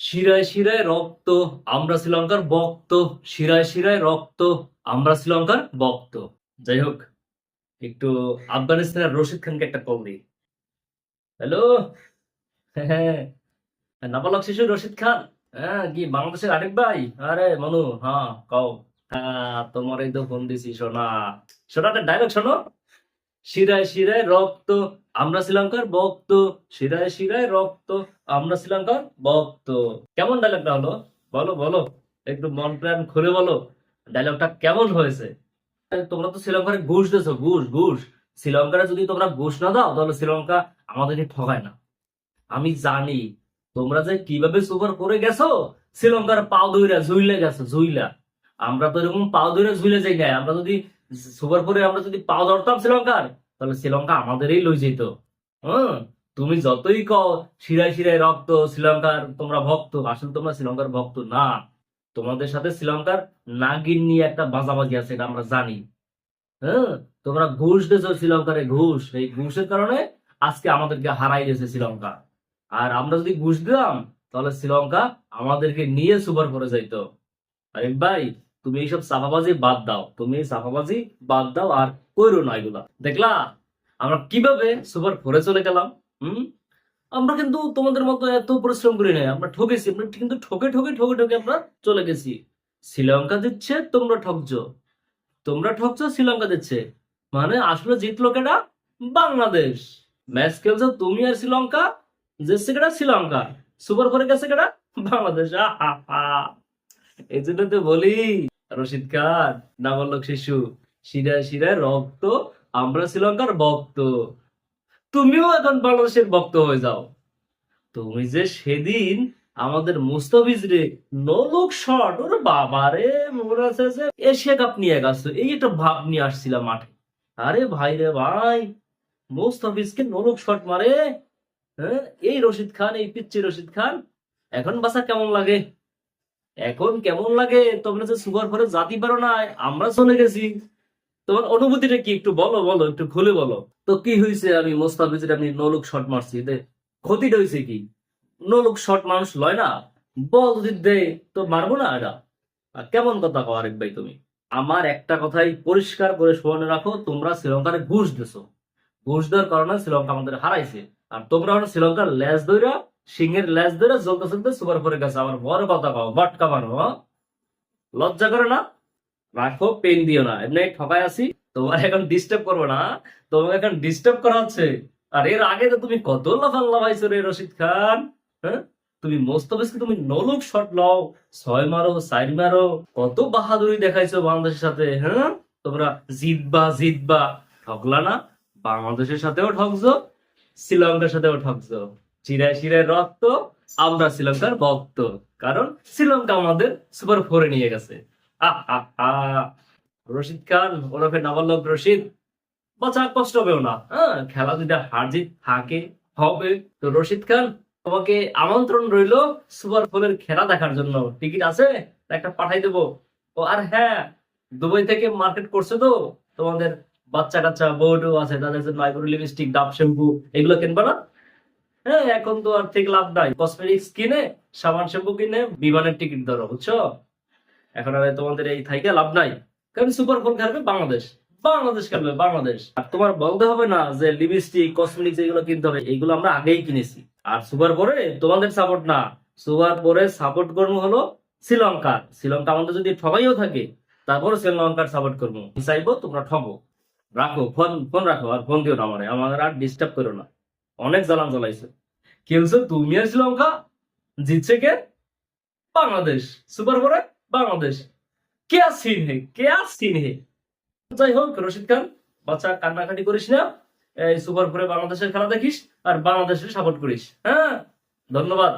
শিরায় শিরায় রক্ত, আমরা শ্রীলঙ্কার বক্ত। শিরায় শিরায় রক্ত, আমরা শ্রীলঙ্কার বক্ত। যাই হোক, একটু আফগানিস্তানের রশিদ খানকে একটা কল দিই। হ্যালো? হ্যাঁ নাবালক শিশু রশিদ খান। হ্যাঁ কি, বাংলাদেশের আরেক ভাই? আরে, মনু হ্যাঁ কও। হ্যাঁ তোমার এই তো ফোন দিছি শোনা একটা ডায়লগ শোনো। শিরায় শিরায় রক্ত, আমরা শ্রীলঙ্কার ভক্ত। শিরায় শিরায় রক্ত, আমরা শ্রীলঙ্কার ভক্ত। কেমন ডায়লগটা হলো? বলো বলো। একটু মন প্রাণ খুলে বলো। ডায়লগটা কেমন হয়েছে? তোমরা তো শ্রীলঙ্কার ঘুষ দিছো ঘুষ ঘুষ। শ্রীলঙ্কারে যদি তোমরা ঘুষ না দাও, তাহলে শ্রীলঙ্কা আমাদেরকে ঠগায় না। আমি জানি। তোমরা যে কীভাবে সুপার করে গেছো, শ্রীলঙ্কার পাও দইরা ঝুইলে গেছো, ঝুইলা। আমরা তো এরকম পাও দইরা ঝুইলে যাই আমরা যদি সুপার করে আমরা যদি পাও ধরতাম শ্রীলঙ্কার, তাহলে শ্রীলঙ্কা আমাদেরই লই যেত হ্যাঁ তুমি যতই কও, শিরায় শিরায় রক্ত, শ্রীলঙ্কার তোমরা ভক্ত। আসলে তোমরা শ্রীলঙ্কার ভক্ত না। তোমাদের সাথে শ্রীলঙ্কার নাগিন নিয়ে একটা বাজাবাজি আছে, এটা আমরা জানি। হ্যাঁ তোমরা ঘুষ দিয়েছ শ্রীলঙ্কারে, ঘুষ। এই ঘুষের কারণে আজকে আমাদেরকে হারাই দিয়েছে শ্রীলঙ্কা। আর আমরা যদি ঘুষ দিলাম তাহলে শ্রীলঙ্কা আমাদেরকে নিয়ে সুপার করে যাইতো। আরে ভাই তুমি এইসব সাফাবাজি বাদ দাও। তুমি সাফাবাজি বাদ দাও আর কইরো না এগুলা। দেখলা? আমরা কীভাবে সুপার ফোরে চলে গেলাম, হুম? আমরা কিন্তু তোমাদের মতো এত পরিশ্রম করি নাই, আমরা ঠকেছি, আমরা কিন্তু ঠকে ঠকে ঠকে ঠকে আমরা চলে গেছি। শ্রীলঙ্কা দিচ্ছে, তোমরা ঠকছো। তোমরা ঠকছো, শ্রীলঙ্কা দিচ্ছে। মানে আসলে জিতলো কেটা বাংলাদেশ। ম্যাচ খেলছো তুমি আর শ্রীলঙ্কা, জিতছে কেটা শ্রীলঙ্কা। সুপার ফোরে গেছে কেটা বাংলাদেশ। আহা। এই জন্য তো বলি, রশিদ খান নাবালক শিশু, শিরায় শিরায় রক্ত, আমরা শ্রীলঙ্কার ভক্ত। তুমিও এখন বাংলাদেশের ভক্ত হয়ে যাও। তুমি যে সেদিন আমাদের মুস্তাফিজ রে নলুক শট ওর বাবা রে মনে আছে যে এশিয়া কাপ নিয়ে গেছো, এই একটা ভাব নিয়ে আসছিলাম মাঠে। আরে ভাই রে ভাই, মুস্তাফিজকে নলুক শট মারে হ্যাঁ? এই রশিদ খান, এই পিচ্ছি রশিদ খান, এখন বাসা কেমন লাগে? এখন কেমন লাগে? তোমরা যে সুপার ফোরে জাতি পারো না, আমরা চলে গেছি। তোমার অনুভূতিটা কি একটু বলো বলো, একটু খুলে বলো। তো কি হয়েছে আমি মোস্তাফিজের আমি নলুক শট মারছি। ক্ষতিটা হয়েছে কি? নলুক শট মানুষ লয় না, বল যদি দে, তো মারবো না এটা। কেমন কথা কও আরেক ভাই তুমি? আমার একটা কথাই পরিষ্কার করে স্মরণে রাখো, তোমরা শ্রীলঙ্কার ঘুষ দিছো। ঘুষ দেওয়ার কারণে শ্রীলঙ্কা আমাদের হারাইছে। আর তোমরা শ্রীলঙ্কার ল্যাস ধইরা সিংহের লেজ ধরে চলতে চলতে সুপার করে গেছে আমার বড় কথা কও বটকা মারো হ্যাঁ? লজ্জা করে না? রাখো, পেন দিও না। এমনি ঠকায় আছি, তোমার এখন ডিস্টার্ব করব না। তোমাকে এখন ডিস্টার্ব করা হচ্ছে। আর এর আগে তো তুমি কত লাফান লাফাইছো রে রশিদ খান হ্যাঁ? তুমি মোস্তফিজকে তুমি নলুক শট লও, ছয় মারো, চার মারো, কত বাহাদুরি দেখাইছো বাংলাদেশের সাথে হ্যাঁ? তোমরা জিতবা জিতবা। ঠকলা না, বাংলাদেশের সাথেও ঠকছো, শ্রীলঙ্কার সাথেও ঠকছো। চিরায় চিরায় রক্ত, আমরা শ্রীলঙ্কার ভক্ত। কারণ শ্রীলঙ্কা আমাদের সুপার ফোরে নিয়ে গেছে। রশিদ খান, ওরফে রশিদ বাচ্চা কষ্ট হবেও না। হ্যাঁ খেলা যদি থাকে, হবে। তো রশিদ খান, তোমাকে আমন্ত্রণ রইল সুপার ফোরের খেলা দেখার জন্য। টিকিট আছে, একটা পাঠাই দেবো। ও, আর হ্যাঁ দুবাই থেকে মার্কেট করছে তো? তোমাদের বাচ্চা কাচ্চা বউটু আছে, তাদের জন্য লিপস্টিক, ডাব, শ্যাম্পু, এগুলো কিনবা না? হ্যাঁ এখন তো আর লাভ নাই। কসমেটিক্স কিনে, সাবান শ্যাম্পু কিনে, বিমানের টিকিট ধরো, বুঝছ? এখন আর তোমাদের এই থাইকে লাভ নাই। কারণ সুপার ফোন খেলবে বাংলাদেশ। বাংলাদেশ খেলবে, বাংলাদেশ। আর তোমার বলতে হবে না যে লিপস্টিক কসমেটিক্স এগুলো কিনতে হবে, এগুলো আমরা আগেই কিনেছি। আর সুপার পরে তোমাদের সাপোর্ট না। সুপার পরে সাপোর্ট করব হলো শ্রীলঙ্কা। শ্রীলঙ্কা আমাদের যদি ঠকাইও থাকে তারপরে শ্রীলঙ্কার সাপোর্ট করব। চাইব তোমরা ঠকো রাখো, ফোন ফোন রাখো, আর ফোন দিও না আমার। আমাদের আর ডিস্টার্ব করো না। অনেক জ্বালান জ্বালাইছে খেলছে তুমি আর শ্রীলঙ্কা, জিতছে কে? বাংলাদেশ। সুপার ফোরে বাংলাদেশ। কে সিন হে? কে সিন হে? যাই হোক, রশিদ খান, বাচ্চা কান্নাকাটি করিস না। এই সুপার ফোরে বাংলাদেশের খেলা দেখিস আর বাংলাদেশের সাপোর্ট করিস। হ্যাঁ? ধন্যবাদ।